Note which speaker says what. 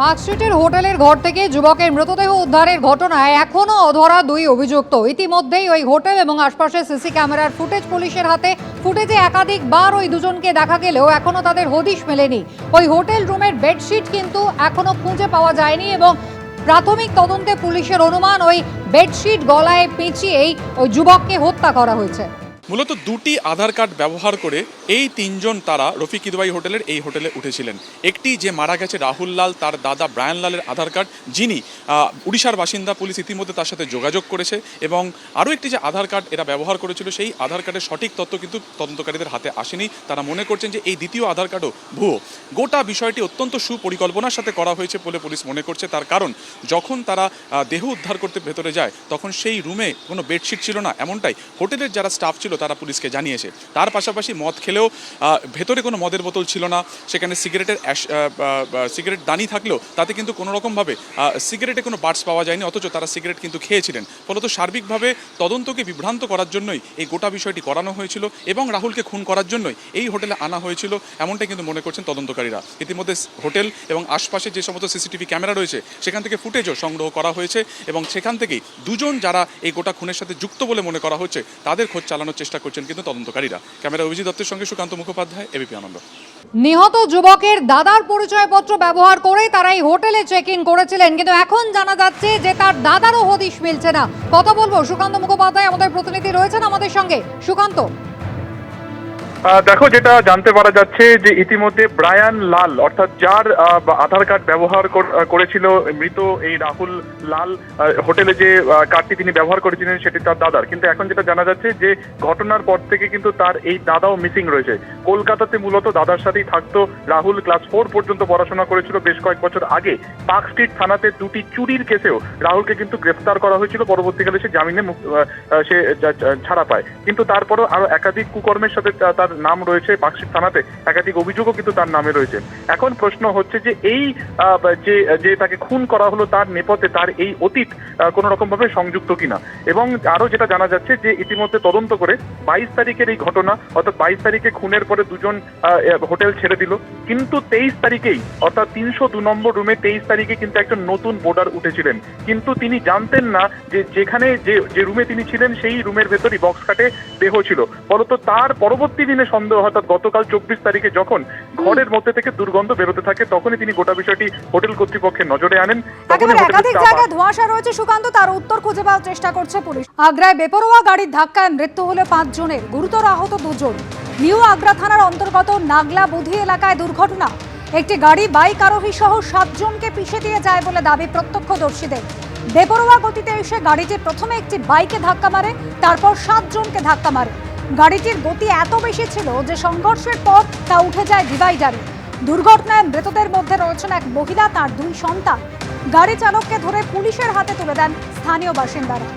Speaker 1: Park স্ট্রিটের হোটেলের ঘর থেকে যুবকের মৃতদেহ উদ্ধারের ঘটনায় এখনও অধরা দুই অভিযুক্ত। ইতিমধ্যেই ওই হোটেল এবং আশপাশের সিসি ক্যামেরার ফুটেজ পুলিশের হাতে। ফুটেজে একাধিকবার ওই দুজনকে দেখা গেলেও এখনও তাদের হদিশ মেলেনি। ওই হোটেল রুমের বেডশিট কিন্তু এখনও খুঁজে পাওয়া যায়নি এবং প্রাথমিক তদন্তে পুলিশের অনুমান ওই বেডশিট গলায় পেঁচিয়েই ওই যুবককে হত্যা করা হয়েছে।
Speaker 2: মূলত দুটি আধার কার্ড ব্যবহার করে এই তিনজন তারা রফিক ইদবাই হোটেলের এই হোটেলে উঠেছিলেন। একটি যে মারা গেছে রাহুল লাল, তার দাদা ব্রায়ান লালের আধার কার্ড, যিনি উড়িষ্যার বাসিন্দা পুলিশ ইতিমধ্যে তার সাথে যোগাযোগ করেছে এবং আরও একটি যে আধার কার্ড এরা ব্যবহার করেছিল, সেই আধার কার্ডের সঠিক তথ্য কিন্তু তদন্তকারীদের হাতে আসেনি। তারা মনে করছেন যে এই দ্বিতীয় আধার কার্ডও ভুয়ো। গোটা বিষয়টি অত্যন্ত সুপরিকল্পনার সাথে করা হয়েছে বলে পুলিশ মনে করছে। তার কারণ, যখন তারা দেহ উদ্ধার করতে ভেতরে যায়, তখন সেই রুমে কোনো বেডশিট ছিল না। এমনটাই হোটেলের যারা স্টাফ ছিল তারা পুলিশকে জানিয়েছে। তার পাশাপাশি মদ খেলেও ভেতরে কোনো মদের বোতল ছিল না, সেখানে সিগারেটের সিগারেট দানি থাকলেও তাতে কিন্তু কোনো রকমভাবে সিগারেটে কোনো বার্ডস পাওয়া যায়নি, অথচ তারা সিগারেট কিন্তু খেয়েছিলেন। ফলত সার্বিকভাবে তদন্তকে বিভ্রান্ত করার জন্যই এই গোটা বিষয়টি করানো হয়েছিল এবং রাহুলকে খুন করার জন্যই এই হোটেলে আনা হয়েছিল, এমনটাই কিন্তু মনে করছেন তদন্তকারীরা। ইতিমধ্যে হোটেল এবং আশপাশে যে সমস্ত সিসিটিভি ক্যামেরা রয়েছে, সেখান থেকে ফুটেজও সংগ্রহ করা হয়েছে এবং সেখান থেকেই দুজন যারা এই গোটা খুনের সাথে যুক্ত বলে মনে করা হচ্ছে, তাদের খোঁজ চালানোর চেষ্টা করছেন কিন্তু তদন্তকারীরা। ক্যামেরা অভিজিৎ দত্তের সঙ্গে সুকান্ত মুখোপাধ্যায় এবিপি আনন্দ।
Speaker 1: নিহত যুবকের দাদার পরিচয়পত্র ব্যবহার করে তারা এই হোটেলে চেক ইন করেছিলেন, কিন্তু এখন জানা যাচ্ছে যে তার দাদারও হদিশ মিলছে না। কথা বলব, সুকান্ত মুখোপাধ্যায় আমাদের প্রতিনিধি রয়েছেন আমাদের সঙ্গে। সুকান্ত।
Speaker 3: দেখো, যেটা জানতে পারা যাচ্ছে যে ইতিমধ্যে ব্রায়ান লাল, অর্থাৎ যার আধার কার্ড ব্যবহার করেছিল মৃত এই রাহুল লাল হোটেলে যে কার্ডটি তিনি ব্যবহার করেছিলেন সেটি তার দাদার। কিন্তু এখন যেটা জানা যাচ্ছে যে ঘটনার পর থেকে কিন্তু তার এই দাদাও মিসিং রয়েছে। কলকাতাতে মূলত দাদার সাথেই থাকতো রাহুল, ক্লাস ফোর পর্যন্ত পড়াশোনা করেছিল বেশ কয়েক বছর আগে। পার্ক স্ট্রিট থানাতে দুটি চুরির কেসেও রাহুলকে কিন্তু গ্রেফতার করা হয়েছিল। পরবর্তীকালে সে জামিনে সে ছাড়া পায়। কিন্তু তারপরও আরও একাধিক কুকর্মের সাথে তার নাম রয়েছে পার্কস্ট্রিট থানাতে। একাধিক অভিযোগও কিন্তু তার নামে রয়েছে। এখন প্রশ্ন হচ্ছে যে এই যে যে তাকে খুন করা হলো তার নেপথ্যে তার এই অতীত কোনো রকম ভাবে সংযুক্ত কিনা? এবং আরও যেটা জানা যাচ্ছে যে ইতিমধ্যে তদন্ত করে বাইশ তারিখের এই ঘটনা, অর্থাৎ বাইশ তারিখে খুনের পরে দুজন হোটেল ছেড়ে দিল। কিন্তু তেইশ তারিখেই, অর্থাৎ তিনশো দু নম্বর রুমে তেইশ তারিখে কিন্তু একজন নতুন বোর্ডার উঠেছিলেন। কিন্তু তিনি জানতেন না যে যেখানে যে যে রুমে তিনি ছিলেন, সেই রুমের ভেতরই বক্স কাটে দেহ ছিল। ফলত তার পরবর্তী সন্দেহ অর্থাৎ গতকাল চব্বিশ তারিখে যখন ঘরের মধ্যে থেকে দুর্গন্ধ বেরোতে থাকে তখনই তিনি গোটা বিষয়টি হোটেল কর্তৃপক্ষের নজরে আনেন।
Speaker 4: একাধিক জায়গায় ধোঁয়াশা রয়েছে সুকান্ত তার উত্তর খুঁজে পাওয়ার চেষ্টা করছে পুলিশ। আগ্রায় বেপরোয়া গাড়ির ধাক্কায় মৃত্যু হলো পাঁচ জনের গুরুতর আহত দুজন। নিউ আগ্রা থানার অন্তর্গত নাগলা বুধি এলাকায় দুর্ঘটনা। একটি গাড়ি বাইক আরোহী সহ সাতজনকে পিষে দিয়ে যায় বলে দাবি প্রত্যক্ষদর্শীদের। বেপরোয়া গতিতে এসে গাড়িটি প্রথমে একটি বাইকে ধাক্কা মারে তারপর সাতজনকে ধাক্কা মারে। গাড়িটির গতি এত বেশি ছিল যে সংঘর্ষের পর তা উঠে যায় ডিভাইডারে। দুর্ঘটনায় মৃতদের মধ্যে রয়েছেন এক মহিলা, তার দুই সন্তান। গাড়ি চালককে ধরে পুলিশের হাতে তুলে দেন স্থানীয় বাসিন্দারা।